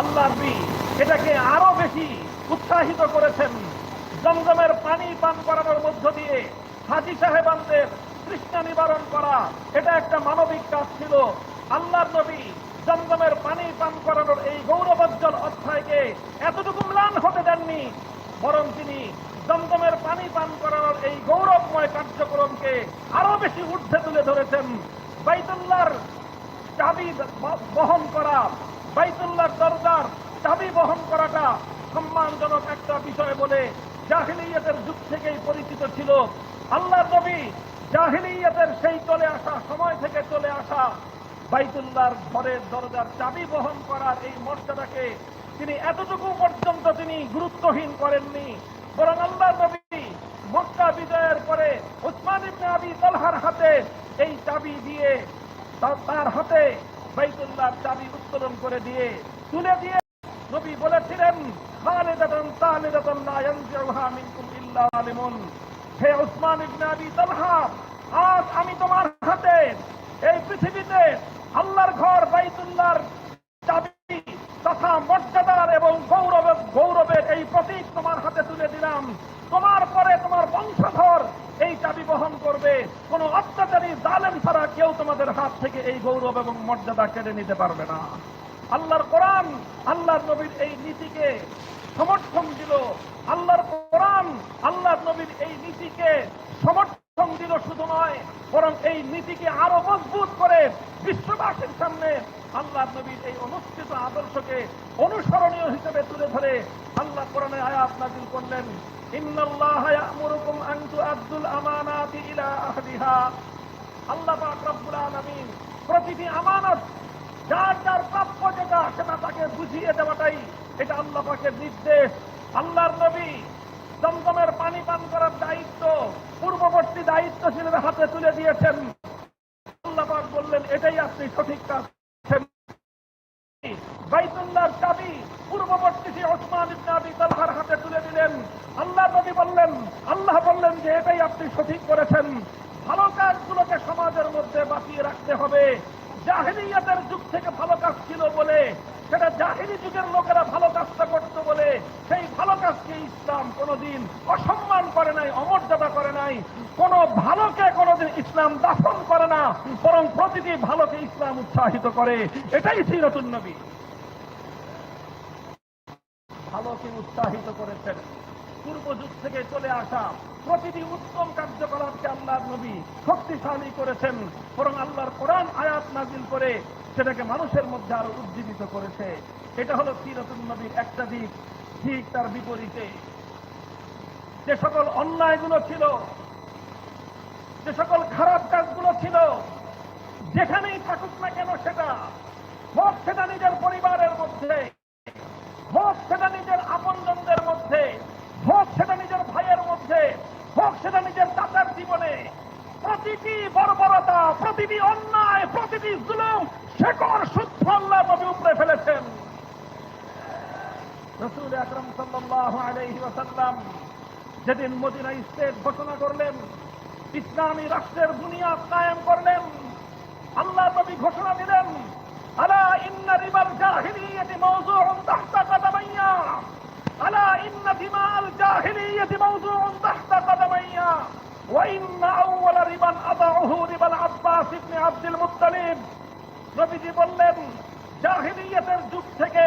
আল্লাহ এটাকে আরও বেশি উৎসাহিত করেছেন। জমজমের পানি পান করানোর মধ্য দিয়ে হাজি সাহেবানদের তৃষ্ণা নিবারণ করা, এটা একটা মানবিক কাজ ছিল। আল্লাহ নবী জমজমের পানি পান করানোর এই গৌরবোজ্জ্বল অধ্যায়কে এতটুকু ম্লান হতে দেননি, বরং তিনি জমজমের পানি পান করানোর এই গৌরবময় কার্যক্রমকে আরও বেশি ঊর্ধ্বে তুলে ধরেছেন। বাইতুল্লাহর চাবি বহন করা বাইতুল্লাহর দরজার চাবি বহন করাটা সম্মানজনক একটা বিষয় বলে জাহিলিয়াতের যুগ থেকেই পরিচিত ছিল। আল্লাহর নবী জাহিলিয়াতের সেই চলে আসা সময় থেকে চলে আসা বাইতুল্লাহর ঘরের দরজার চাবি বহন করার এই মর্যাদাকে তিনি এতটুকু পর্যন্ত তিনি গুরুত্বহীন করেননি। বরং আল্লাহ নবী মক্কা বিজয়ের পরে উসমান ইবনে আবি তালহার হাতে এই চাবি দিয়ে তার হাতে বাইতুল্লাহর চাবি উত্তোলন করে দিয়ে তুলে দিয়ে নবী বলেছিলেন, খালিদাতান তালিদাতান লা ইয়ানজিউহা মিনকুম ইল্লা আলিমুন হে উসমান ইবনে আবি তালহা, আজ আমি তোমার হাতে এই পৃথিবীতে আল্লাহর ঘর, বাইতুল্লাহর চাবি তথা মর্যাদার এবং গৌরবের গৌরবের এই প্রতীক তোমার হাতে তুলে দিলাম। তোমার বংশধর এই চাবি বহন করবে কোন অত্যাচারী জালেম ছাড়া কেউ তোমাদের হাত থেকে এই গৌরব এবং মর্যাদা কেড়ে নিতে পারবে না। আল্লাহর কোরআন, আল্লাহর নবীর এই নীতিকে সমর্থন দিল। আল্লাহর কোরআন, আল্লাহর নবীর এই নীতিকে সমর্থন দিল শুধু নয়, বরং এই নীতিকে আরও মজবুত করে বিশ্ববাসীর সামনে আল্লাহ নবীর এই অনুষ্ঠিত আদর্শকে অনুসরণীয় হিসেবে তুলে ধরে আল্লাহ কোরআনে আয়াত নাজিল করলেন, ইন্নাল্লাহ ইয়া'মুরুকুম আন প্রতিটি আমানত, যার যার প্রাপ্য যেটা সেটা তাকে বুঝিয়ে দেওয়াটাই এটা আল্লাহ পাকের নির্দেশ। আল্লাহর নবী জমজমের পানি পান করার দায়িত্ব, পূর্ববর্তী দায়িত্বশীলের হাতে তুলে দিয়েছেন। আল্লাহ পাক বললেন, এটাই আপনি সঠিক কাজ। বাইতুল্লাহর চাবি পূর্ববর্তী ওসমান ইবনে আবি তালহার হাতে তুলে দিলেন। আল্লাহ নবী বললেন, আল্লাহ বললেন যে এটাই আপনি সঠিক করেছেন, ভালো কাজগুলোকে সমাজের মধ্যে বাঁচিয়ে রাখতে হবে। জাহিলিয়াতের যুগ থেকে ভালো কাজ ছিল বলে, সেটা জাহিলি যুগের লোকেরা ভালো কাজটা করত বলে, সেই ভালো কাজকে ইসলাম কোনোদিন অসম্মান করে নাই, অমর্যাদা করে নাই। কোন ভালোকে কোনোদিন ইসলাম দাফন করে না, বরং প্রতিটি ভালোকে ইসলাম উৎসাহিত করে। এটাই সিরতুন নবী। ভালোকে উৎসাহিত করেছেন। পূর্ব যুগ থেকে চলে আসা প্রতিটি উত্তম কার্যকলাপকে আল্লাহর নবী শক্তিশালী করেছেন, বরং আল্লাহর কোরআন আয়াত নাজিল করে সেটাকে মানুষের মধ্যে আরও উজ্জীবিত করেছে। এটা হলো সিরতুল নবীর একটা দিক, ঠিক তার বিপরীতে। যে সকল অন্যায়গুলো ছিল, যে সকল খারাপ কাজগুলো ছিল, যেখানেই থাকুক না কেন সেটা হোক সেটা নিজের পরিবারের মধ্যে হোক সেটা নিজের আপনজনদের মধ্যে হোক সেটা নিজের ভাইয়ের মধ্যে হোক সেটা নিজের চাচার জীবনে প্রতিটি বর্বরতা, প্রতিটি অন্যায়, প্রতিটি জুলুম শেকড় শুদ্ধ আল্লাহ নবী উপরে ফেলেছেন। রসুল আকরম ওয়াসাল্লাম যেদিন মদিনা স্টেট ঘোষণা করলেন, ইসলামী রাষ্ট্রের বুনিয়াদ কায়েম করলেন, আল্লাহ নবী ঘোষণা দিলেন, আলা ইন্না রিবার জাহিলিয়াতি মাওযুউন তাহতা কাদামাইয়া, আলা ইন্না দিমাল জাহিলিয়াতি মাওযুউন তাহতা কাদামাইয়া, ওয়া ইন্না আব্দুল মুত্তালিব। নবীজি বললেন, জাহিলিয়াতের যুগ থেকে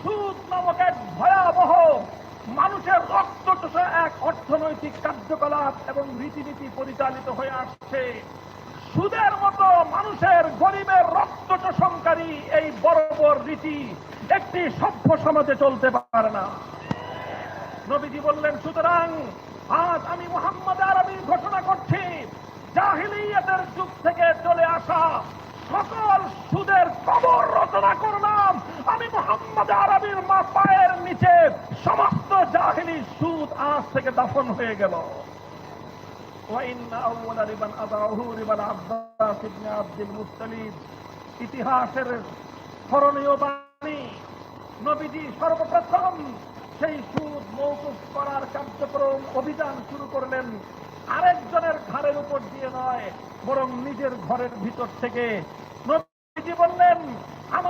সুদ নামক এক ভয়াবহ মানুষের রক্ত এক অর্থনৈতিক কার্যকলাপ এবং রীতিনীতি পরিচালিত হয়ে আসছে। সুদের মতো মানুষের গরিবের রক্ত চোষণকারী এই বর্বর রীতি একটি সভ্য সমাজে চলতে পারে না। নবীজি বললেন, সুতরাং আজ আমি মোহাম্মদ আগের যুগ থেকে চলে আসা সকল সুদের কবর রচনা করলাম। আমি মোহাম্মদ আরবির মা পায়ের নিচে সমস্ত জাহিলি সুদ আজ থেকে দাফন হয়ে গেল। ইতিহাসের স্মরণীয় বাণী, নবীজি সর্বপ্রথম সেই সুদ মৌকুফ করার কার্যক্রম অভিযান শুরু করলেন। আরেকজনের ঘরের উপর দিয়ে নয় বরং নিজের ঘরের ভিতর থেকে। নবীজি বললেন